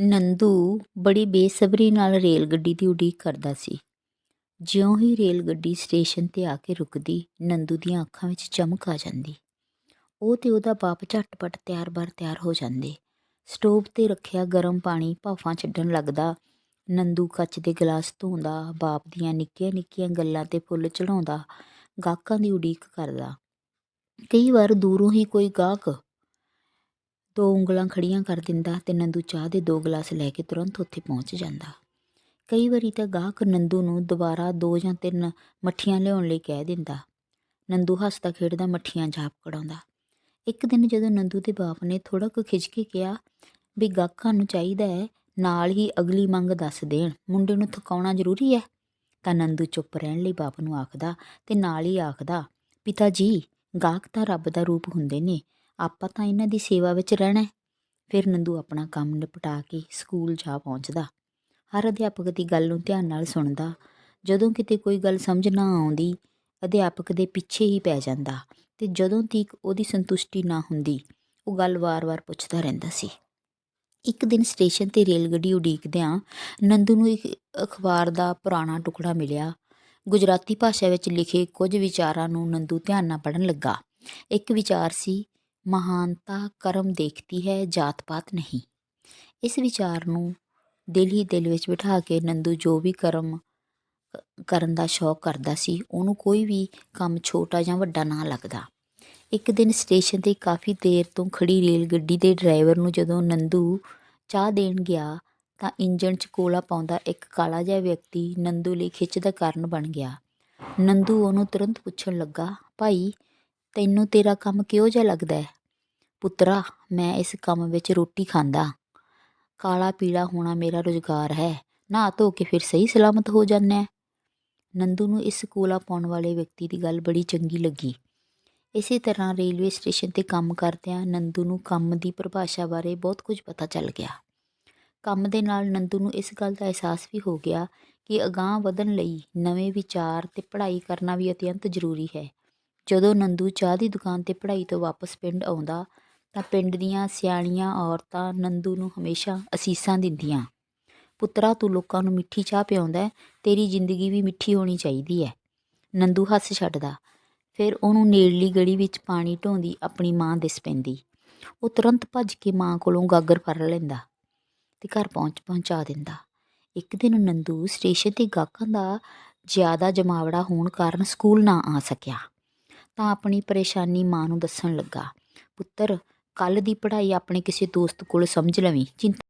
ਨੰਦੂ ਬੜੀ ਬੇਸਬਰੀ ਨਾਲ ਰੇਲ ਗੱਡੀ ਦੀ ਉਡੀਕ ਕਰਦਾ ਸੀ। ਜਿਉਂ ਹੀ ਰੇਲ ਗੱਡੀ ਸਟੇਸ਼ਨ 'ਤੇ ਆ ਕੇ ਰੁਕਦੀ, ਨੰਦੂ ਦੀਆਂ ਅੱਖਾਂ ਵਿੱਚ ਚਮਕ ਆ ਜਾਂਦੀ। ਉਹ ਤੇ ਉਹਦਾ ਬਾਪ ਝਟਪਟ ਤਿਆਰ-ਬਰ ਤਿਆਰ ਹੋ ਜਾਂਦੇ। ਸਟੋਵ 'ਤੇ ਰੱਖਿਆ ਗਰਮ ਪਾਣੀ ਭਾਫਾਂ ਛੱਡਣ ਲੱਗਦਾ। ਨੰਦੂ ਕੱਚ ਦੇ ਗਲਾਸ ਧੋਂਦਾ, ਬਾਪ ਦੀਆਂ ਨਿੱਕੀਆਂ-ਨਿੱਕੀਆਂ ਗੱਲਾਂ 'ਤੇ ਫੁੱਲ ਚੜਾਉਂਦਾ ਗਾਹਕਾਂ ਦੀ ਉਡੀਕ ਕਰਦਾ। ਕਈ ਵਾਰ ਦੂਰੋਂ ਹੀ ਕੋਈ ਗਾਹਕ ਦੋ ਉਂਗਲਾਂ ਖੜੀਆਂ ਕਰ ਦਿੰਦਾ ਤੇ ਨੰਦੂ ਚਾਹ ਦੇ ਦੋ ਗਲਾਸ ਲੈ ਕੇ ਤੁਰੰਤ ਉੱਥੇ ਪਹੁੰਚ ਜਾਂਦਾ। ਕਈ ਵਾਰੀ ਤਾਂ ਗਾਹਕ ਨੰਦੂ ਨੂੰ ਦੁਬਾਰਾ ਦੋ ਜਾਂ ਤਿੰਨ ਮੱਠੀਆਂ ਲਿਆਉਣ ਲਈ ਕਹਿ ਦਿੰਦਾ। ਨੰਦੂ ਹੱਸਦਾ ਖੇਡਦਾ ਮੱਠੀਆਂ ਜਾਪ ਕਢਾਉਂਦਾ। ਇੱਕ ਦਿਨ ਜਦੋਂ ਨੰਦੂ ਦੇ ਬਾਪ ਨੇ ਥੋੜਾ ਕੁ ਖਿੱਚ ਕੇ ਕਿਹਾ ਵੀ ਗਾਹਕਾਂ ਨੂੰ ਚਾਹੀਦਾ ਹੈ, ਨਾਲ ਹੀ ਅਗਲੀ ਮੰਗ ਦੱਸ ਦੇਣ, ਮੁੰਡੇ ਨੂੰ ਥਕਾਉਣਾ ਜ਼ਰੂਰੀ ਹੈ, ਤਾਂ ਨੰਦੂ ਚੁੱਪ ਰਹਿਣ ਲਈ ਬਾਪ ਨੂੰ ਆਖਦਾ ਤੇ ਨਾਲ ਹੀ ਆਖਦਾ, ਪਿਤਾ ਜੀ, ਗਾਹਕ ਤਾਂ ਰੱਬ ਦਾ ਰੂਪ ਹੁੰਦੇ ਨੇ ਆਪਾਂ ਤਾਂ ਇਹਨਾਂ ਦੀ ਸੇਵਾ ਵਿੱਚ ਰਹਿਣਾ ਫਿਰ ਨੰਦੂ ਆਪਣਾ ਕੰਮ ਨਿਪਟਾ ਕੇ ਸਕੂਲ ਜਾ ਪਹੁੰਚਦਾ। ਹਰ ਅਧਿਆਪਕ ਦੀ ਗੱਲ ਨੂੰ ਧਿਆਨ ਨਾਲ ਸੁਣਦਾ। ਜਦੋਂ ਕਿਤੇ ਕੋਈ ਗੱਲ ਸਮਝ ਨਾ ਆਉਂਦੀ, ਅਧਿਆਪਕ ਦੇ ਪਿੱਛੇ ਹੀ ਪੈ ਜਾਂਦਾ ਤੇ ਜਦੋਂ ਤੀਕ ਉਹਦੀ ਸੰਤੁਸ਼ਟੀ ਨਾ ਹੁੰਦੀ, ਉਹ ਗੱਲ ਵਾਰ-ਵਾਰ ਪੁੱਛਦਾ ਰਹਿੰਦਾ ਸੀ। ਇੱਕ ਦਿਨ ਸਟੇਸ਼ਨ ਤੇ ਰੇਲ ਗੱਡੀ ਉਡੀਕਦਿਆਂ ਨੰਦੂ ਨੂੰ ਇੱਕ ਅਖਬਾਰ ਦਾ ਪੁਰਾਣਾ ਟੁਕੜਾ ਮਿਲਿਆ। ਗੁਜਰਾਤੀ ਭਾਸ਼ਾ ਵਿੱਚ ਲਿਖੇ ਕੁਝ ਵਿਚਾਰਾਂ ਨੂੰ ਨੰਦੂ ਧਿਆਨ ਨਾਲ ਪੜਨ ਲੱਗਾ। ਇੱਕ ਵਿਚਾਰ ਸੀ ਮਹਾਨਤਾ, ਕਰਮ ਦੇਖਤੀ ਹੈ ਜਾਤ ਪਾਤ ਨਹੀਂ। ਇਸ ਵਿਚਾਰ ਨੂੰ ਦਿਲ ਹੀ ਦਿਲ ਵਿੱਚ ਬਿਠਾ ਕੇ ਨੰਦੂ ਜੋ ਵੀ ਕਰਮ ਕਰਨ ਦਾ ਸ਼ੌਕ ਕਰਦਾ ਸੀ, ਉਹਨੂੰ ਕੋਈ ਵੀ ਕੰਮ ਛੋਟਾ ਜਾਂ ਵੱਡਾ ਨਾ ਲੱਗਦਾ। ਇੱਕ ਦਿਨ ਸਟੇਸ਼ਨ ਤੇ ਕਾਫੀ ਦੇਰ ਤੋਂ ਖੜੀ ਰੇਲ ਗੱਡੀ ਦੇ ਡਰਾਈਵਰ ਨੂੰ ਜਦੋਂ ਨੰਦੂ ਚਾਹ ਦੇਣ ਗਿਆ, ਤਾਂ ਇੰਜਣ 'ਚ ਕੋਲਾ ਪਾਉਂਦਾ ਇੱਕ ਕਾਲਾ ਜਿਹਾ ਵਿਅਕਤੀ ਨੰਦੂ ਲਈ ਖਿੱਚ ਦਾ ਕਾਰਨ ਬਣ ਗਿਆ। ਨੰਦੂ ਉਹਨੂੰ ਤੁਰੰਤ ਪੁੱਛਣ ਲੱਗਾ, ਭਾਈ, ਤੈਨੂੰ ਤੇਰਾ ਕੰਮ ਕਿਹੋ ਜਿਹਾ ਲੱਗਦਾ ਹੈ? ਪੁੱਤਰਾ, ਮੈਂ ਇਸ ਕੰਮ ਵਿੱਚ ਰੋਟੀ ਖਾਂਦਾ। ਕਾਲਾ ਪੀਲਾ ਹੋਣਾ ਮੇਰਾ ਰੁਜ਼ਗਾਰ ਹੈ। ਨਹਾ ਧੋ ਕੇ ਫਿਰ ਸਹੀ ਸਲਾਮਤ ਹੋ ਜਾਂਦਾ ਨੰਦੂ ਨੂੰ ਇਸ ਕੋਲਾ ਪਾਉਣ ਵਾਲੇ ਵਿਅਕਤੀ ਦੀ ਗੱਲ ਬੜੀ ਚੰਗੀ ਲੱਗੀ। ਇਸੇ ਤਰ੍ਹਾਂ ਰੇਲਵੇ ਸਟੇਸ਼ਨ ਤੇ ਕੰਮ ਕਰਦਿਆਂ ਨੰਦੂ ਨੂੰ ਕੰਮ ਦੀ ਪਰਿਭਾਸ਼ਾ ਬਾਰੇ ਬਹੁਤ ਕੁਝ ਪਤਾ ਚੱਲ ਗਿਆ। ਕੰਮ ਦੇ ਨਾਲ ਨੰਦੂ ਨੂੰ ਇਸ ਗੱਲ ਦਾ ਅਹਿਸਾਸ ਵੀ ਹੋ ਗਿਆ ਕਿ ਅਗਾਂਹ ਵਧਣ ਲਈ ਨਵੇਂ ਵਿਚਾਰ ਤੇ ਪੜ੍ਹਾਈ ਕਰਨਾ ਵੀ ਅਤਿਅੰਤ ਜ਼ਰੂਰੀ ਹੈ। ਜਦੋਂ ਨੰਦੂ ਚਾਹ ਦੀ ਦੁਕਾਨ ਤੇ ਪੜ੍ਹਾਈ ਤੋਂ ਵਾਪਸ ਪਿੰਡ ਆਉਂਦਾ ਤਾਂ ਪਿੰਡ ਦੀਆਂ ਸਿਆਣੀਆਂ ਔਰਤਾਂ ਨੰਦੂ ਨੂੰ ਹਮੇਸ਼ਾ ਅਸੀਸਾਂ ਦਿੰਦੀਆਂ। ਪੁੱਤਰਾ, ਤੂੰ ਲੋਕਾਂ ਨੂੰ ਮਿੱਠੀ ਚਾਹ ਪਿਆਉਂਦਾ ਤੇਰੀ ਜ਼ਿੰਦਗੀ ਵੀ ਮਿੱਠੀ ਹੋਣੀ ਚਾਹੀਦੀ ਹੈ। ਨੰਦੂ ਹੱਸ ਛੱਡਦਾ। ਫਿਰ ਉਹਨੂੰ ਨੇੜਲੀ ਗਲੀ ਵਿੱਚ ਪਾਣੀ ਢੋਂਦੀ ਆਪਣੀ ਮਾਂ ਦਿਸ ਪੈਂਦੀ। ਉਹ ਤੁਰੰਤ ਭੱਜ ਕੇ ਮਾਂ ਕੋਲੋਂ ਗਾਗਰ ਫੜ ਲੈਂਦਾ ਤੇ ਘਰ ਪਹੁੰਚ ਪਹੁੰਚਾ ਦਿੰਦਾ। ਇੱਕ ਦਿਨ ਨੰਦੂ ਸਟੇਸ਼ਨ ਤੇ ਗਾਹਕਾਂ ਦਾ ਜ਼ਿਆਦਾ ਜਮਾਵੜਾ ਹੋਣ ਕਾਰਨ ਸਕੂਲ ਨਾ ਆ ਸਕਿਆ। ਤਾਂ ਆਪਣੀ ਪਰੇਸ਼ਾਨੀ ਮਾਂ ਨੂੰ ਦੱਸਣ ਲੱਗਾ, ਪੁੱਤਰ ਕੱਲ ਦੀ ਪੜ੍ਹਾਈ ਆਪਣੇ ਕਿਸੇ ਦੋਸਤ ਕੋਲ ਸਮਝ ਲਵੀਂ ਚਿੰਤਾ